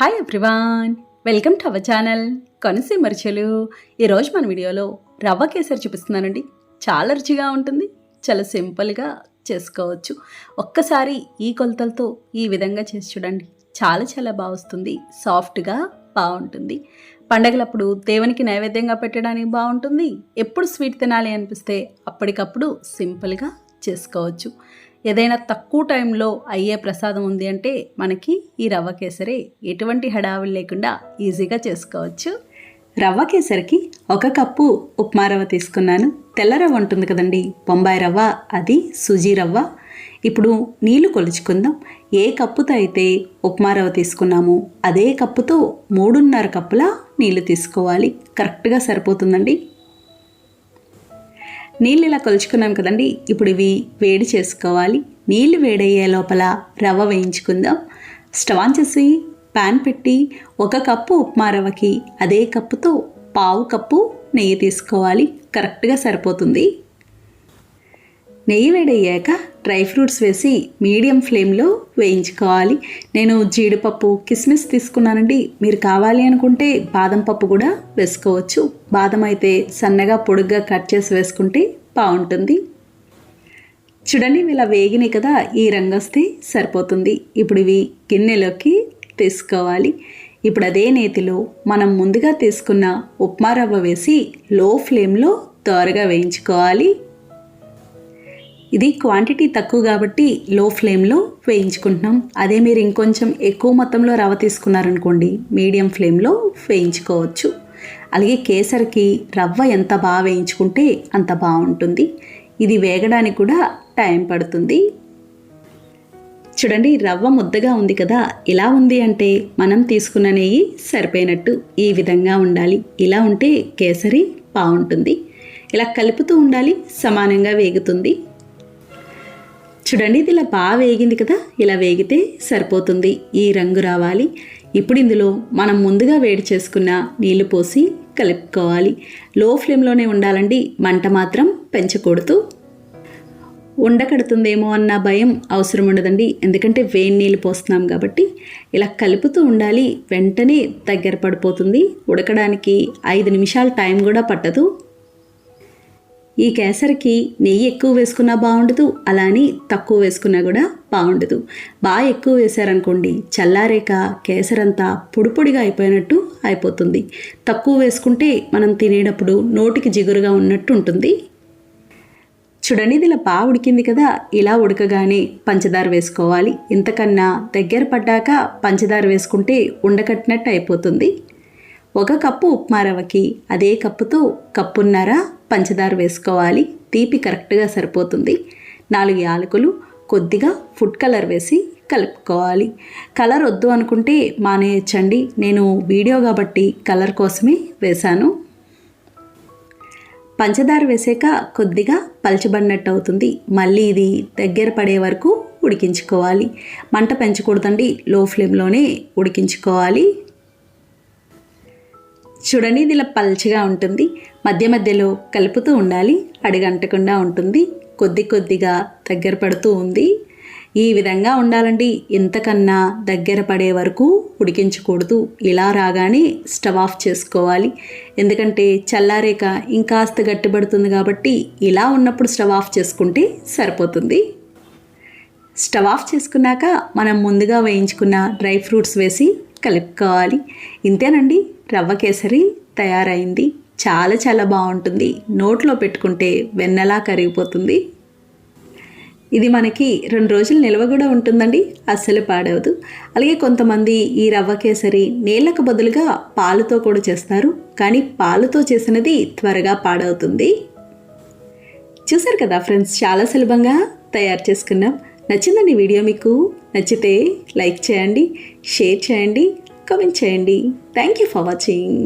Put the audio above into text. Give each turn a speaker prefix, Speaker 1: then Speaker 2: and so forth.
Speaker 1: Hi everyone welcome to our channel Konaseema రుచులు ఈరోజు మన వీడియోలో రవ్వ కేసరి చూపిస్తున్నానండి. చాలా రుచిగా ఉంటుంది. చాలా సింపుల్గా చేసుకోవచ్చు. ఒక్కసారి ఈ కొలతలతో ఈ విధంగా చేసి చూడండి. చాలా చాలా బాగా వస్తుంది. సాఫ్ట్గా బాగుంటుంది. పండగలప్పుడు దేవునికి నైవేద్యంగా పెట్టడానికి బాగుంటుంది. ఎప్పుడు స్వీట్ తినాలి అనిపిస్తే అప్పటికప్పుడు సింపుల్గా చేసుకోవచ్చు. ఏదైనా తక్కువ టైంలో అయ్యే ప్రసాదం ఉంది అంటే మనకి ఈ రవ్వ కేసరి ఎటువంటి హడావిడి లేకుండా ఈజీగా చేసుకోవచ్చు. రవ్వ కేసరికి ఒక కప్పు ఉప్మా రవ్వ తీసుకున్నాను. తెల్ల రవ్వ ఉంటుంది కదండి బొంబాయి రవ్వ అది సుజీ రవ్వ. ఇప్పుడు నీళ్ళు కొలుచుకుందాం. ఏ కప్పుతో అయితే ఉప్మా రవ్వ తీసుకున్నామో అదే కప్పుతో మూడున్నర కప్పుల నీళ్ళు తీసుకోవాలి. కరెక్ట్గా సరిపోతుందండి? నీళ్ళు ఇలా కొలుచుకున్నాం కదండి. ఇప్పుడు ఇవి వేడి చేసుకోవాలి. నీళ్ళు వేడయ్యే లోపల రవ్వ వేయించుకుందాం. స్టవ్ ఆన్ చేసి ప్యాన్ పెట్టి ఒక కప్పు ఉప్మా రవ్వకి అదే కప్పుతో పావు కప్పు నెయ్యి తీసుకోవాలి. కరెక్ట్గా సరిపోతుంది. నెయ్యి వేడయ్యాక డ్రై ఫ్రూట్స్ వేసి మీడియం ఫ్లేమ్లో వేయించుకోవాలి. నేను జీడిపప్పు కిస్మిస్ తీసుకున్నానండి. మీరు కావాలి అనుకుంటే బాదం పప్పు కూడా వేసుకోవచ్చు. బాదం అయితే సన్నగా పొడుగ్గా కట్ చేసి వేసుకుంటే బాగుంటుంది. చూడండి ఇలా వేగినాయి కదా ఈ రంగు వస్తే సరిపోతుంది. ఇప్పుడు ఇవి గిన్నెలోకి తీసుకోవాలి. ఇప్పుడు అదే నేతిలో మనం ముందుగా తీసుకున్న ఉప్మా రవ్వ వేసి లో ఫ్లేమ్లో త్వరగా వేయించుకోవాలి. ఇది క్వాంటిటీ తక్కువ కాబట్టి లో ఫ్లేమ్లో వేయించుకుంటున్నాం. అదే మీరు ఇంకొంచెం ఎక్కువ మొత్తంలో రవ్వ తీసుకున్నారనుకోండి మీడియం ఫ్లేమ్లో వేయించుకోవచ్చు. అలాగే కేసరికి రవ్వ ఎంత బాగా వేయించుకుంటే అంత బాగుంటుంది. ఇది వేగడానికి కూడా టైం పడుతుంది. చూడండి రవ్వ ముద్దగా ఉంది కదా. ఇలా ఉంది అంటే మనం తీసుకున్న నెయ్యి సరిపోయినట్టు ఈ విధంగా ఉండాలి. ఇలా ఉంటే కేసరి బాగుంటుంది. ఇలా కలుపుతూ ఉండాలి సమానంగా వేగుతుంది. చూడండి ఇది ఇలా బాగా వేగింది కదా. ఇలా వేగితే సరిపోతుంది. ఈ రంగు రావాలి. ఇప్పుడు ఇందులో మనం ముందుగా వేడి చేసుకున్న నీళ్ళు పోసి కలుపుకోవాలి. లో ఫ్లేమ్లోనే ఉండాలండి. మంట మాత్రం పెంచకూడదు. ఉండకడుతుందేమో అన్న భయం అవసరం ఉండదండి. ఎందుకంటే వేడి నీళ్ళు పోస్తున్నాం కాబట్టి ఇలా కలుపుతూ ఉండాలి. వెంటనే దగ్గర పడిపోతుంది. ఉడకడానికి ఐదు నిమిషాల టైం కూడా పట్టదు. ఈ కేసరికి నెయ్యి ఎక్కువ వేసుకున్నా బాగుండదు అలా అని తక్కువ వేసుకున్నా కూడా బాగుండదు. బాగా ఎక్కువ వేశారనుకోండి చల్లారేక కేసరంతా పొడిపొడిగా అయిపోయినట్టు అయిపోతుంది. తక్కువ వేసుకుంటే మనం తినేటప్పుడు నోటికి జిగురుగా ఉన్నట్టు ఉంటుంది. చూడండి ఇది ఇలా బాగా ఉడికింది కదా ఇలా ఉడకగానే పంచదార వేసుకోవాలి. ఇంతకన్నా దగ్గర పడ్డాక పంచదార వేసుకుంటే ఉండకట్టినట్టు అయిపోతుంది. ఒక కప్పు ఉప్మా రవ్వకి అదే కప్పుతో కప్పున్నర పంచదార వేసుకోవాలి. తీపి కరెక్ట్గా సరిపోతుంది. నాలుగు యాలకులు కొద్దిగా ఫుడ్ కలర్ వేసి కలుపుకోవాలి. కలర్ వద్దు అనుకుంటే మానేయచ్చండి. నేను వీడియో కాబట్టి కలర్ కోసమే వేశాను. పంచదార వేసాక కొద్దిగా పలచబడినట్టు అవుతుంది మళ్ళీ ఇది దగ్గర పడే వరకు ఉడికించుకోవాలి. మంట పెంచకూడదండి. లో ఫ్లేమ్లోనే ఉడికించుకోవాలి. చూడండి ఇది ఇలా పల్చగా ఉంటుంది. మధ్య మధ్యలో కలుపుతూ ఉండాలి. అడుగంటకుండా ఉంటుంది. కొద్ది కొద్దిగా దగ్గర పడుతూ ఉంది. ఈ విధంగా ఉండాలండి. ఇంతకన్నా దగ్గర పడే వరకు ఉడికించకూడదు ఇలా రాగానే స్టవ్ ఆఫ్ చేసుకోవాలి. ఎందుకంటే చల్లారేక ఇంకాస్త గట్టిపడుతుంది కాబట్టి ఇలా ఉన్నప్పుడు స్టవ్ ఆఫ్ చేసుకుంటే సరిపోతుంది. స్టవ్ ఆఫ్ చేసుకున్నాక మనం ముందుగా వేయించుకున్న డ్రై ఫ్రూట్స్ వేసి కలుపుకోవాలి. ఇంతేనండి రవ్వ కేసరి తయారైంది. చాలా చాలా బాగుంటుంది. నోట్లో పెట్టుకుంటే వెన్నలా కరిగిపోతుంది. ఇది మనకి రెండు రోజులు నిల్వ కూడా ఉంటుందండి. అస్సలు పాడవదు. అలాగే కొంతమంది ఈ రవ్వ కేసరి నీళ్ళకు బదులుగా పాలుతో కూడా చేస్తారు. కానీ పాలుతో చేసినది త్వరగా పాడవుతుంది. చూసారు కదా ఫ్రెండ్స్ చాలా సులభంగా తయారు చేసుకున్నాం. నచ్చిందండి వీడియో మీకు? నచ్చితే లైక్ చేయండి షేర్ చేయండి కమెంట్ చేయండి. Thank you for watching